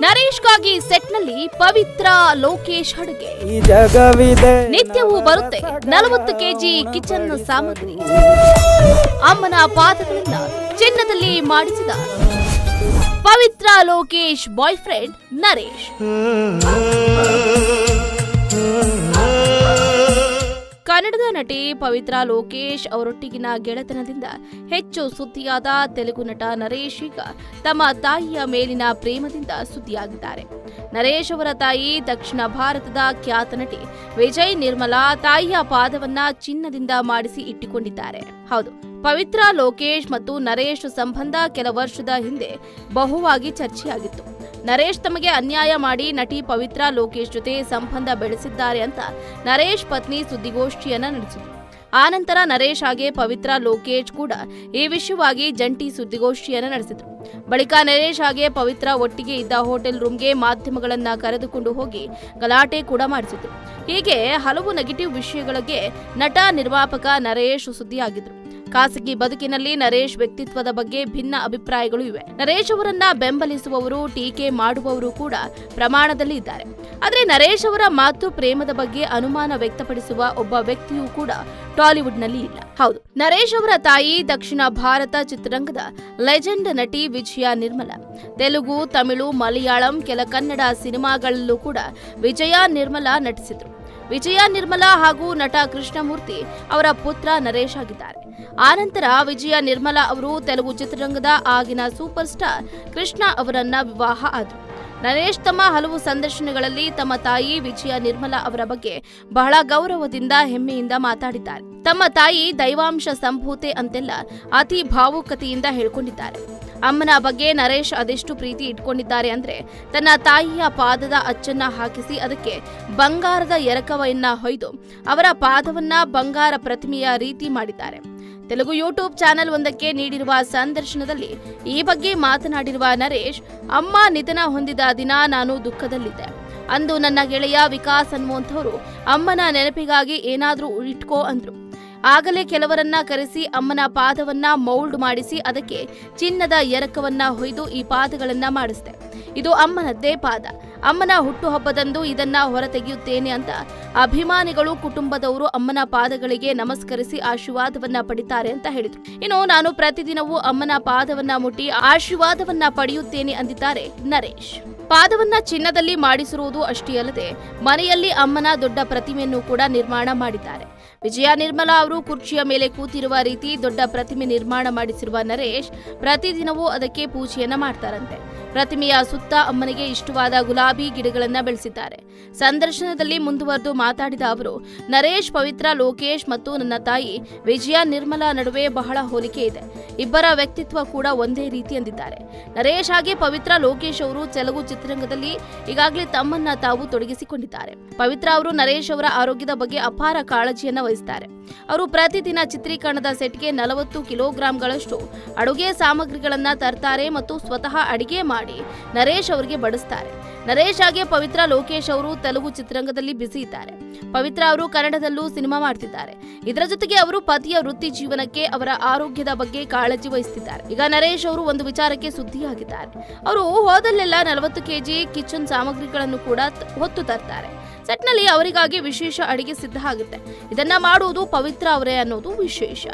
ನರೇಶ್ಗಾಗಿ ಸೆಟ್ನಲ್ಲಿ ಪವಿತ್ರ ಲೋಕೇಶ್ ಅಡುಗೆ ನಿತ್ಯವೂ ಬರುತ್ತೆ ನಲವತ್ತು ಕೆಜಿ ಕಿಚನ್ ಸಾಮಗ್ರಿ. ಅಮ್ಮನ ಪಾದಗಳಿಂದ ಚಿನ್ನದಲ್ಲಿ ಮಾಡಿಸಿದ ಪವಿತ್ರ ಲೋಕೇಶ್ ಬಾಯ್ ಫ್ರೆಂಡ್ ನರೇಶ್ ನಟಿ ಪವಿತ್ರ ಲೋಕೇಶ್ ಅವರೊಟ್ಟಿಗಿನ ಗೆಳೆತನದಿಂದ ಹೆಚ್ಚು ಸುದ್ದಿಯಾದ ತೆಲುಗು ನಟ ನರೇಶ್ ಈಗ ತಮ್ಮ ತಾಯಿಯ ಮೇಲಿನ ಪ್ರೇಮದಿಂದ ಸುದ್ದಿಯಾಗಿದ್ದಾರೆ. ನರೇಶ್ ಅವರ ತಾಯಿ ದಕ್ಷಿಣ ಭಾರತದ ಖ್ಯಾತ ನಟಿ ವಿಜಯ್ ನಿರ್ಮಲಾ ತಾಯಿಯ ಪಾದವನ್ನ ಚಿನ್ನದಿಂದ ಮಾಡಿಸಿ ಇಟ್ಟುಕೊಂಡಿದ್ದಾರೆ. ಹೌದು, ಪವಿತ್ರ ಲೋಕೇಶ್ ಮತ್ತು ನರೇಶ್ ಸಂಬಂಧ ಕೆಲ ವರ್ಷದ ಹಿಂದೆ ಬಹುವಾಗಿ ಚರ್ಚೆಯಾಗಿತ್ತು. ನರೇಶ್ ತಮಗೆ ಅನ್ಯಾಯ ಮಾಡಿ ನಟಿ ಪವಿತ್ರ ಲೋಕೇಶ್ ಜೊತೆ ಸಂಬಂಧ ಬೆಳೆಸಿದ್ದಾರೆ ಅಂತ ನರೇಶ್ ಪತ್ನಿ ಸುದ್ದಿಗೋಷ್ಠಿಯನ್ನ ನಡೆಸಿದರು. ಆನಂತರ ನರೇಶ್ ಹಾಗೆ ಪವಿತ್ರ ಲೋಕೇಶ್ ಕೂಡ ಈ ವಿಷಯವಾಗಿ ಜಂಟಿ ಸುದ್ದಿಗೋಷ್ಠಿಯನ್ನು ನಡೆಸಿದರು. ಬಳಿಕ ನರೇಶ್ ಹಾಗೆ ಪವಿತ್ರ ಒಟ್ಟಿಗೆ ಇದ್ದ ಹೋಟೆಲ್ ರೂಮ್ಗೆ ಮಾಧ್ಯಮಗಳನ್ನ ಕರೆದುಕೊಂಡು ಹೋಗಿ ಗಲಾಟೆ ಕೂಡ ಮಾಡಿಸಿದರು. ಹೀಗೆ ಹಲವು ನೆಗೆಟಿವ್ ವಿಷಯಗಳಿಗೆ ನಟ ನಿರ್ಮಾಪಕ ನರೇಶ್ ಸುದ್ದಿಯಾಗಿದ್ರು. ಖಾಸಗಿ ಬದುಕಿನಲ್ಲಿ ನರೇಶ್ ವ್ಯಕ್ತಿತ್ವದ ಬಗ್ಗೆ ಭಿನ್ನ ಅಭಿಪ್ರಾಯಗಳು ಇವೆ. ನರೇಶ್ ಅವರನ್ನ ಬೆಂಬಲಿಸುವವರು, ಟೀಕೆ ಮಾಡುವವರು ಕೂಡ ಪ್ರಮಾಣದಲ್ಲಿ ಇದ್ದಾರೆ ಆದರೆ ನರೇಶ್ ಅವರ ಮಾತು ಪ್ರೇಮದ ಬಗ್ಗೆ ಅನುಮಾನ ವ್ಯಕ್ತಪಡಿಸುವ ಒಬ್ಬ ವ್ಯಕ್ತಿಯೂ ಕೂಡ ಟಾಲಿವುಡ್ನಲ್ಲಿ ಇಲ್ಲ. ಹೌದು, ನರೇಶ್ ಅವರ ತಾಯಿ ದಕ್ಷಿಣ ಭಾರತ ಚಿತ್ರರಂಗದ ಲೆಜೆಂಡ್ ನಟಿ ವಿಜಯ ನಿರ್ಮಲ. ತೆಲುಗು, ತಮಿಳು, ಮಲಯಾಳಂ, ಕೆಲ ಕನ್ನಡ ಸಿನಿಮಾಗಳಲ್ಲೂ ಕೂಡ ವಿಜಯ ನಿರ್ಮಲ ನಟಿಸಿದ್ರು. ವಿಜಯ ನಿರ್ಮಲ ಹಾಗೂ ನಟ ಕೃಷ್ಣಮೂರ್ತಿ ಅವರ ಪುತ್ರ ನರೇಶ್ ಆಗಿದ್ದಾರೆ. ಆನಂತರ ವಿಜಯ ನಿರ್ಮಲಾ ಅವರು ತೆಲುಗು ಚಿತ್ರರಂಗದ ಆಗಿನ ಸೂಪರ್ ಸ್ಟಾರ್ ಕೃಷ್ಣ ಅವರನ್ನ ವಿವಾಹ ಆದರು. ನರೇಶ್ ತಮ್ಮ ಹಲವು ಸಂದರ್ಶನಗಳಲ್ಲಿ ತಮ್ಮ ತಾಯಿ ವಿಜಯ ನಿರ್ಮಲಾ ಅವರ ಬಗ್ಗೆ ಬಹಳ ಗೌರವದಿಂದ ಹೆಮ್ಮೆಯಿಂದ ಮಾತಾಡಿದ್ದಾರೆ. ತಮ್ಮ ತಾಯಿ ದೈವಾಂಶ ಸಂಭೂತೆ ಅಂತೆಲ್ಲ ಅತಿ ಭಾವುಕತೆಯಿಂದ ಹೇಳ್ಕೊಂಡಿದ್ದಾರೆ. ಅಮ್ಮನ ಬಗ್ಗೆ ನರೇಶ್ ಅದೆಷ್ಟು ಪ್ರೀತಿ ಇಟ್ಕೊಂಡಿದ್ದಾರೆ ಅಂದ್ರೆ ತನ್ನ ತಾಯಿಯ ಪಾದದ ಅಚ್ಚನ್ನ ಹಾಕಿಸಿ ಅದಕ್ಕೆ ಬಂಗಾರದ ಎರಕವನ್ನ ಹೊಯ್ದು ಅವರ ಪಾದವನ್ನ ಬಂಗಾರ ಪ್ರತಿಮೆಯ ರೀತಿ ಮಾಡಿದ್ದಾರೆ. ತೆಲುಗು ಯೂಟ್ಯೂಬ್ ಚಾನೆಲ್ ಒಂದಕ್ಕೆ ನೀಡಿರುವ ಸಂದರ್ಶನದಲ್ಲಿ ಈ ಬಗ್ಗೆ ಮಾತನಾಡಿರುವ ನರೇಶ್, ಅಮ್ಮ ನಿಧನ ಹೊಂದಿದ ದಿನ ನಾನು ದುಃಖದಲ್ಲಿದ್ದೆ. ಅಂದು ನನ್ನ ಗೆಳೆಯ ವಿಕಾಸ್ ಅನ್ನುವಂಥವರು ಅಮ್ಮನ ನೆನಪಿಗಾಗಿ ಏನಾದರೂ ಇಟ್ಕೋ ಅಂದ್ರು. ಆಗಲೇ ಕೆಲವರನ್ನ ಕರೆಸಿ ಅಮ್ಮನ ಪಾದವನ್ನ ಮೌಲ್ಡ್ ಮಾಡಿಸಿ ಅದಕ್ಕೆ ಚಿನ್ನದ ಎರಕವನ್ನ ಹೊಯ್ದು ಈ ಪಾದಗಳನ್ನ ಮಾಡಿಸಿದೆ. ಇದು ಅಮ್ಮನದ್ದೇ ಪಾದ. ಅಮ್ಮನ ಹುಟ್ಟುಹಬ್ಬದಂದು ಇದನ್ನ ಹೊರತೆಗೆಯುತ್ತೇನೆ ಅಂತ ಅಭಿಮಾನಿಗಳು ಕುಟುಂಬದವರು ಅಮ್ಮನ ಪಾದಗಳಿಗೆ ನಮಸ್ಕರಿಸಿ ಆಶೀರ್ವಾದವನ್ನ ಪಡಿತಾರೆ ಅಂತ ಹೇಳಿದ್ರು. ಇನ್ನು ನಾನು ಪ್ರತಿದಿನವೂ ಅಮ್ಮನ ಪಾದವನ್ನ ಮುಟ್ಟಿ ಆಶೀರ್ವಾದವನ್ನ ಪಡೆಯುತ್ತೇನೆ ಅಂದಿದ್ದಾರೆ ನರೇಶ್. ಪಾದವನ್ನ ಚಿನ್ನದಲ್ಲಿ ಮಾಡಿಸಿರುವುದು ಅಷ್ಟೇ ಅಲ್ಲದೆ ಮನೆಯಲ್ಲಿ ಅಮ್ಮನ ದೊಡ್ಡ ಪ್ರತಿಮೆಯನ್ನು ಕೂಡ ನಿರ್ಮಾಣ ಮಾಡಿದ್ದಾರೆ. ವಿಜಯ ನಿರ್ಮಲಾ ಅವರು ಕುರ್ಚಿಯ ಮೇಲೆ ಕೂತಿರುವ ರೀತಿ ದೊಡ್ಡ ಪ್ರತಿಮೆ ನಿರ್ಮಾಣ ಮಾಡಿಸಿರುವ ನರೇಶ್ ಪ್ರತಿದಿನವೂ ಅದಕ್ಕೆ ಪೂಜೆಯನ್ನ ಮಾಡ್ತಾರಂತೆ. ಪ್ರತಿಮೆಯ ಸುತ್ತ ಅಮ್ಮನಿಗೆ ಇಷ್ಟವಾದ ಗುಲಾಬಿ ಗಿಡಗಳನ್ನು ಬೆಳೆಸಿದ್ದಾರೆ. ಸಂದರ್ಶನದಲ್ಲಿ ಮುಂದುವರೆದು ಮಾತಾಡಿದ ಅವರು, ನರೇಶ್, ಪವಿತ್ರ, ಲೋಕೇಶ್ ಮತ್ತು ನನ್ನ ತಾಯಿ ವಿಜಯ, ನಿರ್ಮಲಾ ನಡುವೆ ಬಹಳ ಹೋಲಿಕೆ ಇದೆ. ಇಬ್ಬರ ವ್ಯಕ್ತಿತ್ವ ಕೂಡ ಒಂದೇ ರೀತಿ ಎಂದಿದ್ದಾರೆ. ನರೇಶ್ ಹಾಗೆ ಪವಿತ್ರ, ಲೋಕೇಶ್ ಅವರು ತೆಲುಗು ಚಿತ್ರರಂಗದಲ್ಲಿ ಈಗಾಗಲೇ ತಮ್ಮನ್ನ ತಾವು ತೊಡಗಿಸಿಕೊಂಡಿದ್ದಾರೆ. ಪವಿತ್ರ ಅವರು ನರೇಶ್ ಅವರ ಆರೋಗ್ಯದ ಬಗ್ಗೆ ಅಪಾರ ಕಾಳಜಿಯನ್ನು ವಹಿಸುತ್ತಾರೆ ಅವರು ಪ್ರತಿದಿನ ಚಿತ್ರೀಕರಣದ ಸೆಟ್ಗೆ ನಲವತ್ತು ಕಿಲೋಗ್ರಾಂಗಳಷ್ಟು ಅಡುಗೆ ಸಾಮಗ್ರಿಗಳನ್ನ ತರ್ತಾರೆ ಮತ್ತು ಸ್ವತಃ ಅಡಿಗೆ ಮಾಡಿ ನರೇಶ್ ಅವರಿಗೆ ಬಡಿಸ್ತಾರೆ. ನರೇಶ್ ಹಾಗೆ ಪವಿತ್ರ ಲೋಕೇಶ್ ಅವರು ತೆಲುಗು ಚಿತ್ರರಂಗದಲ್ಲಿ ಬ್ಯುಸಿ ಇದ್ದಾರೆ. ಪವಿತ್ರ ಅವರು ಕನ್ನಡದಲ್ಲೂ ಸಿನಿಮಾ ಮಾಡ್ತಿದ್ದಾರೆ. ಇದರ ಜೊತೆಗೆ ಅವರು ಪತಿಯ ವೃತ್ತಿ ಜೀವನಕ್ಕೆ ಅವರ ಆರೋಗ್ಯದ ಬಗ್ಗೆ ಕಾಳಜಿ ವಹಿಸುತ್ತಿದ್ದಾರೆ ಈಗ ನರೇಶ್ ಅವರು ಒಂದು ವಿಚಾರಕ್ಕೆ ಸುದ್ದಿಯಾಗಿದ್ದಾರೆ. ಅವರು ಹೋದಲ್ಲೆಲ್ಲ ನಲವತ್ತು ಕೆಜಿ ಕಿಚನ್ ಸಾಮಗ್ರಿಗಳನ್ನು ಕೂಡ ಹೊತ್ತು ತರ್ತಾರೆ. ಸೆಟ್ನಲ್ಲಿ ಅವರಿಗಾಗಿ ವಿಶೇಷ ಅಡಿಗೆ ಸಿದ್ಧ ಆಗುತ್ತೆ. ಇದನ್ನ ಮಾಡುವುದು ಪವಿತ್ರ ಅವರೇ ಅನ್ನೋದು ವಿಶೇಷ.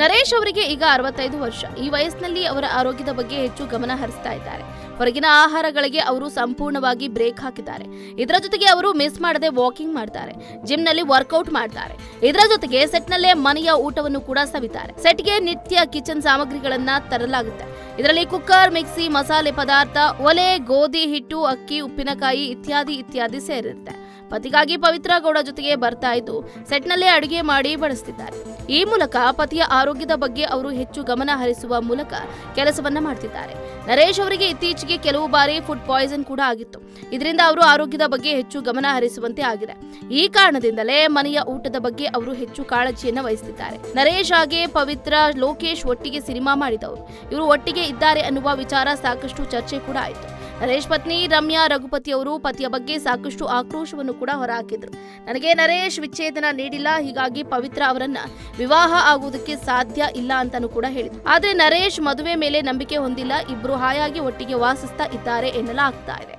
ನರೇಶ್ ಅವರಿಗೆ ಈಗ ಅರವತ್ತೈದು ವರ್ಷ. ಈ ವಯಸ್ಸಿನಲ್ಲಿ ಅವರ ಆರೋಗ್ಯದ ಬಗ್ಗೆ ಹೆಚ್ಚು ಗಮನ ಹರಿಸ್ತಾ ಇದ್ದಾರೆ. ಹೊರಗಿನ ಆಹಾರಗಳಿಗೆ ಅವರು ಸಂಪೂರ್ಣವಾಗಿ ಬ್ರೇಕ್ ಹಾಕಿದ್ದಾರೆ. ಇದರ ಜೊತೆಗೆ ಅವರು ಮಿಸ್ ಮಾಡದೆ ವಾಕಿಂಗ್ ಮಾಡ್ತಾರೆ. ಜಿಮ್ನಲ್ಲಿ ವರ್ಕೌಟ್ ಮಾಡ್ತಾರೆ. ಇದರ ಜೊತೆಗೆ ಸೆಟ್ನಲ್ಲೇ ಮನೆಯ ಊಟವನ್ನು ಕೂಡ ಸವಿತಾರೆ. ಸೆಟ್ಗೆ ನಿತ್ಯ ಕಿಚನ್ ಸಾಮಗ್ರಿಗಳನ್ನ ತರಲಾಗುತ್ತೆ. ಇದರಲ್ಲಿ ಕುಕ್ಕರ್, ಮಿಕ್ಸಿ, ಮಸಾಲೆ ಪದಾರ್ಥ, ಒಲೆ, ಗೋಧಿ ಹಿಟ್ಟು, ಅಕ್ಕಿ, ಉಪ್ಪಿನಕಾಯಿ ಇತ್ಯಾದಿ ಇತ್ಯಾದಿ ಸೇರಿರುತ್ತೆ. ಪತಿಗಾಗಿ ಪವಿತ್ರ ಗೌಡ ಜೊತೆಗೆ ಬರ್ತಾ ಇದ್ದು ಸೆಟ್ನಲ್ಲೇ ಅಡುಗೆ ಮಾಡಿ ಬಳಸ್ತಿದ್ದಾರೆ ಈ ಮೂಲಕ ಪತಿಯ ಆರೋಗ್ಯದ ಬಗ್ಗೆ ಅವರು ಹೆಚ್ಚು ಗಮನ ಹರಿಸುವ ಮೂಲಕ ಕೆಲಸವನ್ನ ಮಾಡ್ತಿದ್ದಾರೆ. ನರೇಶ್ ಅವರಿಗೆ ಇತ್ತೀಚೆಗೆ ಕೆಲವು ಬಾರಿ ಫುಡ್ ಪಾಯ್ಸನ್ ಕೂಡ ಆಗಿತ್ತು. ಇದರಿಂದ ಅವರು ಆರೋಗ್ಯದ ಬಗ್ಗೆ ಹೆಚ್ಚು ಗಮನ ಹರಿಸುವಂತೆ ಆಗಿದೆ. ಈ ಕಾರಣದಿಂದಲೇ ಮನೆಯ ಊಟದ ಬಗ್ಗೆ ಅವರು ಹೆಚ್ಚು ಕಾಳಜಿಯನ್ನ ವಹಿಸುತ್ತಿದ್ದಾರೆ ನರೇಶ್ ಹಾಗೆ ಪವಿತ್ರ ಲೋಕೇಶ್ ಒಟ್ಟಿಗೆ ಸಿನಿಮಾ ಮಾಡಿದವರು. ಇವರು ಒಟ್ಟಿಗೆ ಇದ್ದಾರೆ ಅನ್ನುವ ವಿಚಾರ ಸಾಕಷ್ಟು ಚರ್ಚೆ ಕೂಡ ಆಯಿತು. ನರೇಶ್ ಪತ್ನಿ ರಮ್ಯಾ ರಘುಪತಿ ಅವರು ಪತಿಯ ಬಗ್ಗೆ ಸಾಕಷ್ಟು ಆಕ್ರೋಶವನ್ನು ಕೂಡ ಹೊರಹಾಕಿದ್ರು. ನನಗೆ ನರೇಶ್ ವಿಚ್ಛೇದನ ನೀಡಿಲ್ಲ, ಹೀಗಾಗಿ ಪವಿತ್ರ ಅವರನ್ನ ವಿವಾಹ ಆಗುವುದಕ್ಕೆ ಸಾಧ್ಯ ಇಲ್ಲ ಅಂತಾನು ಕೂಡ ಹೇಳಿದ್ರು. ಆದ್ರೆ ನರೇಶ್ ಮದುವೆ ಮೇಲೆ ನಂಬಿಕೆ ಹೊಂದಿಲ್ಲ, ಇಬ್ರು ಹಾಯಾಗಿ ಒಟ್ಟಿಗೆ ವಾಸಿಸ್ತಾ ಇದ್ದಾರೆ ಎನ್ನಲಾಗ್ತಾ ಇದೆ.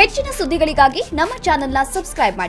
ಹೆಚ್ಚಿನ ಸುದ್ದಿಗಳಿಗಾಗಿ ನಮ್ಮ ಚಾನೆಲ್ನ ಸಬ್ಸ್ಕ್ರೈಬ್ ಮಾಡಿ.